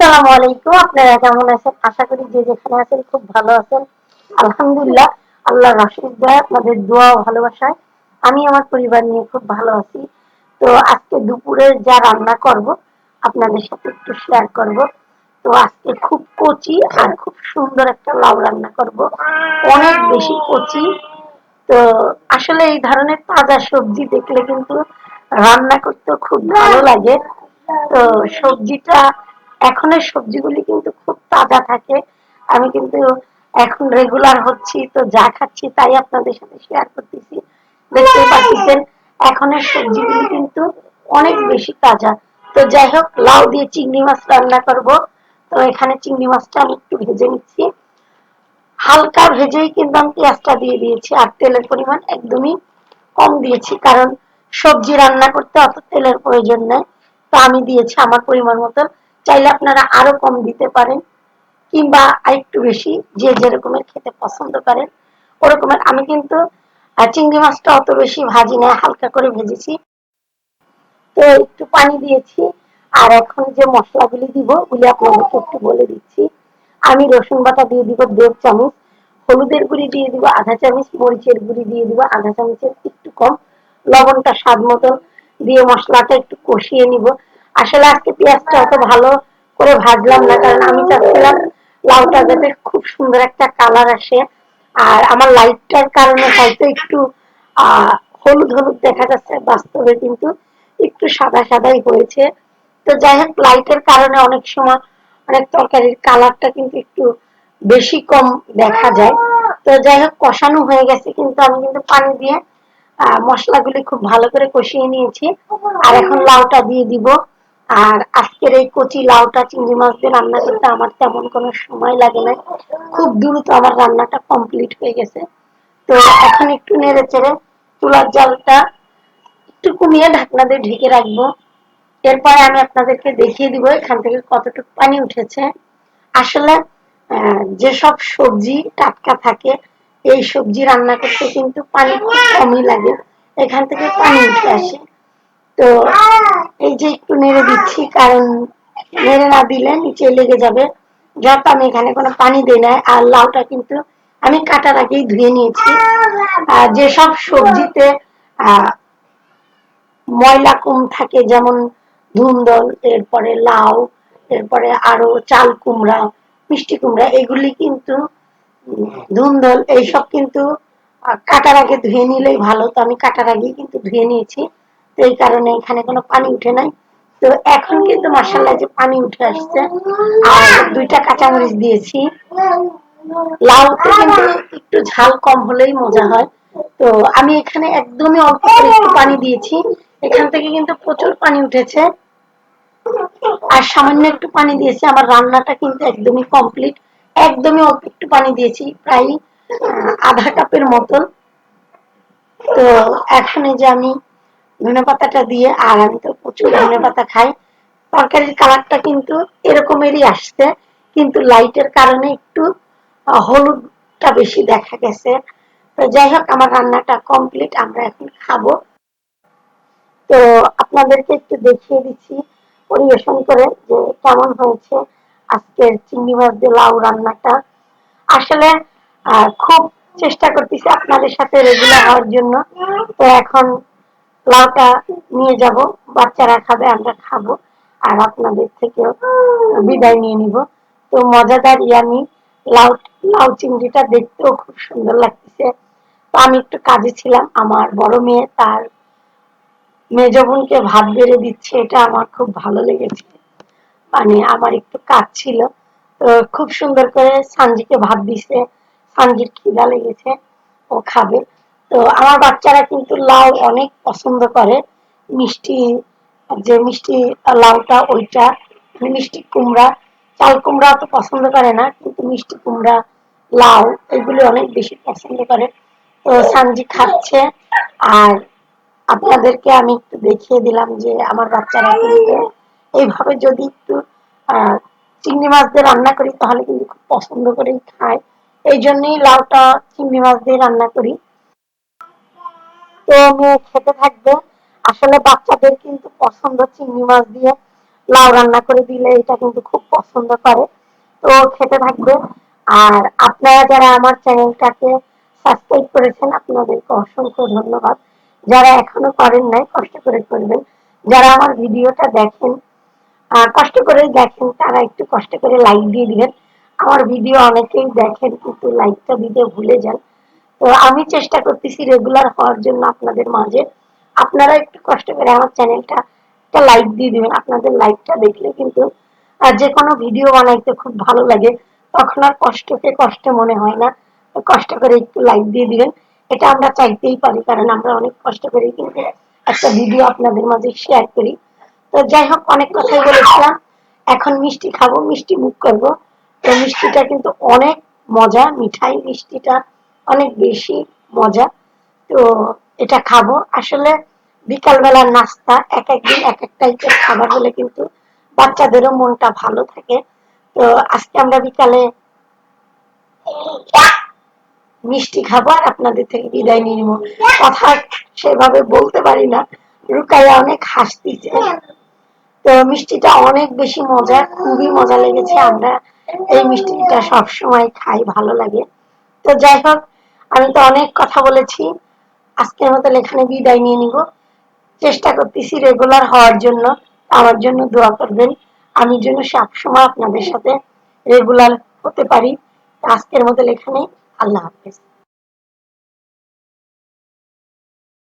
আসসালামু আলাইকুম। আপনারা কেমন আছেন? আশা করি যে যেখানে আছেন খুব ভালো আছেন। আলহামদুলিল্লাহ আল্লাহ রাশিদ দেয় আপনাদের দোয়া ভালোবাসায় আমি আমার পরিবার নিয়ে খুব ভালো আছি। তো আজকে দুপুরের যা রান্না করব, আপনাদের সাথে একটু শেয়ার করব। তো আজকে খুব কচি আর খুব সুন্দর একটা লাউ রান্না করব। অনেক বেশি কচি। তো আসলে এই ধরনের তাজা সবজি দেখলে কিন্তু রান্না করতে খুব ভালো লাগে। তো সবজিটা এখনের সবজিগুলি কিন্তু খুব তাজা থাকে। আমি কিন্তু এখন রেগুলার হচ্ছি তো যা খাচ্ছি তাই আপনাদের সাথে শেয়ার করতেছি। দেখতে পাচ্ছেন এখনের সবজিগুলি কিন্তু অনেক বেশি তাজা। তো যাই হোক লাউ দিয়ে চিংড়ি মাছ রান্না করব। তো এখানে চিংড়ি মাছটা আমি একটু ভেজে নিচ্ছি। হালকা ভেজেই কিন্তু আমি পেঁয়াজটা দিয়ে দিয়েছি আর তেলের পরিমাণ একদমই কম দিয়েছি কারণ সবজি রান্না করতে অত তেলের প্রয়োজন নেই। তো আমি দিয়েছি আমার পরিমাণ মতো চাইলে আপনারা আরও কম দিতে পারেন, কিংবা আরেকটু বেশি, যে যেরকমের খেতে পছন্দ করেন, ওরকমের। আমি কিন্তু চিংড়ি মাছটা অত বেশি ভাজি না, হালকা করে ভেজেছি। তো একটু পানি দিয়েছি, আর এখন যে মশলাগুলি দিব, ওগুলি আপনাদেরকে একটু বলে দিচ্ছি। আমি রসুন বাটা দিয়ে দিব দেড় চামচ, হলুদের গুঁড়ি দিয়ে দিব আধা চামচ, মরিচের গুঁড়ি দিয়ে দিব আধা চামচের একটু কম। লবণটা স্বাদ মতন দিয়ে মশলাটা একটু কষিয়ে নিব। আসলে আজকে পেঁয়াজটা অত ভালো করে ভাজলাম না, কারণ আমি চাচ্ছিলাম লাউটা যাতে খুব সুন্দর একটা কালার আসে। আর আমার লাইটটার কারণে হয়তো একটু হলুদ হলুদ দেখা যাচ্ছে, বাস্তবে কিন্তু একটু সাদা সাদাই হয়েছে। তো যাই হোক, লাইটের কারণে অনেক সময় অনেক তরকারির কালারটা কিন্তু একটু বেশি কম দেখা যায়। তো যাই হোক, কষানো হয়ে গেছে, কিন্তু আমি কিন্তু পানি দিয়ে আহ মশলাগুলি খুব ভালো করে কষিয়ে নিয়েছি। আর এখন লাউটা দিয়ে দিব। আর আজকের এই কচি লাউটা, চিংড়ি মাছ দিয়ে রান্না করতে আমার তেমন কোনো সময় লাগে না। খুব দ্রুত আমার রান্নাটা কমপ্লিট হয়ে গেছে। তো এখন একটু নেড়ে চেড়ে চুলার জলটা একটু কমিয়ে ঢাকনা দিয়ে ঢেকে রাখব। এরপরে আমি আপনাদেরকে দেখিয়ে দিব এখান থেকে কতটুকু পানি উঠেছে। আসলে যেসব সবজি টাটকা থাকে, এই সবজি রান্না করতে কিন্তু পানি খুব কমই লাগে। এখান থেকে পানি উঠে আসে। তো এই যে একটু নেড়ে দিচ্ছি, কারণ নেড়ে না দিলে নিচে লেগে যাবে। যত আমি এখানে কোনো পানি দিই না আর লাউটা কিন্তু আমি কাটার আগেই ধুয়ে নিয়েছি। আর যেসব সবজিতে ময়লা কম থাকে, যেমন ধুন্দল, এরপরে লাউ, এরপরে আরও চাল কুমড়া, মিষ্টি কুমড়া, এগুলি কিন্তু ধুন্দল, এইসব কিন্তু কাটার আগে ধুয়ে নিলেই ভালো। তো আমি কাটার আগেই কিন্তু ধুয়ে নিয়েছি। তো এই কারণে এখানে কোনো পানি উঠে নাই। তো এখন কিন্তু মার্শাল্লাহ যে পানি উঠে আসছে, আর দুইটা কাঁচামরিচ দিয়েছি। লাউতে কিন্তু একটু ঝাল কম হলেই মজা হয়। তো আমি এখানে একদমই অল্প করে একটু পানি দিয়েছি। এখান থেকে কিন্তু প্রচুর পানি উঠেছে। আর সামান্য একটু পানি দিয়েছি। আমার রান্নাটা কিন্তু একদমই কমপ্লিট। একদমই অল্প একটু পানি দিয়েছি, প্রায় আধা কাপের মতন। তো এখন এই যে আমি ধনে পাতাটা দিয়ে, আর আমি তো প্রচুর ধনে পাতা খাই। তরকারির কালারটা কিন্তু এরকমেরই আসছে, কিন্তু লাইটের কারণে একটু হলুদটা বেশি দেখা গেছে। তো যাই হোক, আমার রান্নাটা কমপ্লিট আমরা এখন খাব। তো আপনাদেরকে একটু দেখিয়ে দিচ্ছি পরিবেশন করে যে কেমন হয়েছে আজকের চিংড়ি মাছ দিয়ে লাউ রান্নাটা। আসলে খুব চেষ্টা করতেছি আপনাদের সাথে রেগুলার হওয়ার জন্য। তো এখন লাউটা নিয়ে যাব, বাচ্চারা খাবে, আমরা খাব, আর আপনাদের থেকেও বিদায় নিয়ে নিব। তো মজাদার ইয়ামি লাউ লাউ চিংড়িটা দেখতেও খুব সুন্দর লাগতেছে। তো আমি একটু কাজে ছিলাম, আমার বড় মেয়ে তার মেজ বোনকে ভাত বেড়ে দিচ্ছে, এটা আমার খুব ভালো লেগেছে। মানে আমার একটু কাজ ছিল। তো খুব সুন্দর করে সানজিকে ভাত দিছে, সানজির খিদা লেগেছে, ও খাবে। তো আমার বাচ্চারা কিন্তু লাউ অনেক পছন্দ করে। মিষ্টি, যে মিষ্টি লাউটা, ওইটা মিষ্টি কুমড়া, চাল কুমড়া তো পছন্দ করে না, কিন্তু মিষ্টি কুমড়া, লাউ, এগুলি অনেক বেশি পছন্দ করে। তো সানজি খাচ্ছে, আর আপনাদেরকে আমি একটু দেখিয়ে দিলাম যে আমার বাচ্চারা কিন্তু এইভাবে যদি একটু চিংড়ি মাছ দিয়ে রান্না করি, তাহলে কিন্তু খুব পছন্দ করেই খায়। এই জন্যই লাউটা চিংড়ি মাছ দিয়ে রান্না করি। তো মেয়ে খেতে থাকবে। আসলে বাচ্চাদের কিন্তু পছন্দ চিংড়ি মাছ দিয়ে লাউ রান্না করে দিলে এটা কিন্তু খুব পছন্দ করে। তো খেতে থাকবে। আর আপনারা যারা আমার চ্যানেলটাকে সাবস্ক্রাইব করেছেন, আপনাদেরকে অসংখ্য ধন্যবাদ। যারা এখনও করেন নাই, কষ্ট করে করবেন। যারা আমার ভিডিওটা দেখেন কষ্ট করে দেখেন, তারা একটু কষ্ট করে লাইক দিয়ে দিবেন। আমার ভিডিও অনেকেই দেখেন, কিন্তু লাইকটা দিতে ভুলে যান। তো আমি চেষ্টা করতেছি রেগুলার হওয়ার জন্য আপনাদের মাঝে। আপনারা একটু কষ্ট করে আমার চ্যানেলটা একটা লাইক দিয়ে দিবেন, আপনাদের লাইকটা দেখলে কিন্তু, আর যে কোনো ভিডিও বানাইতে খুব ভালো লাগে, তখন আর কষ্টকে কষ্ট মনে হয় না। কষ্ট করে একটু লাইক দিয়ে দিবেন। এটা আমরা চাইতেই পারি, কারণ আমরা অনেক কষ্ট করে কিন্তু একটা ভিডিও আপনাদের মাঝে শেয়ার করি। তো যাই হোক, অনেক কথাই বলেছিলাম। এখন মিষ্টি খাব, মিষ্টি মুখ করব। তো মিষ্টিটা কিন্তু অনেক মজা, মিঠাই মিষ্টিটা অনেক বেশি মজা। তো এটা খাব। আসলে বিকালবেলার নাস্তা, এক একদিন এক এক টাইপের খাবার হলে কিন্তু বাচ্চাদেরও মনটা ভালো থাকে। তো আজকে আমরা বিকালে মিষ্টি খাব আর আপনাদের থেকে বিদায় নিয়ে নিবো। কথা সেভাবে বলতে পারি না। রুকাইয়া অনেক হাসতিছে। তো মিষ্টিটা অনেক বেশি মজা, খুবই মজা লেগেছে। আমরা এই মিষ্টিটা সবসময় খাই, ভালো লাগে। তো যাই হোক আমি তো অনেক কথা বলেছি। আজকের মতো এখানে বিদায় নিয়ে নিব। চেষ্টা করতেছি রেগুলার হওয়ার জন্য। আমার জন্য দোয়া করবেন। আমি যেন সবসময় আপনাদের সাথে রেগুলার হতে পারি। আজকের মতো এখানে আল্লাহ হাফেজ।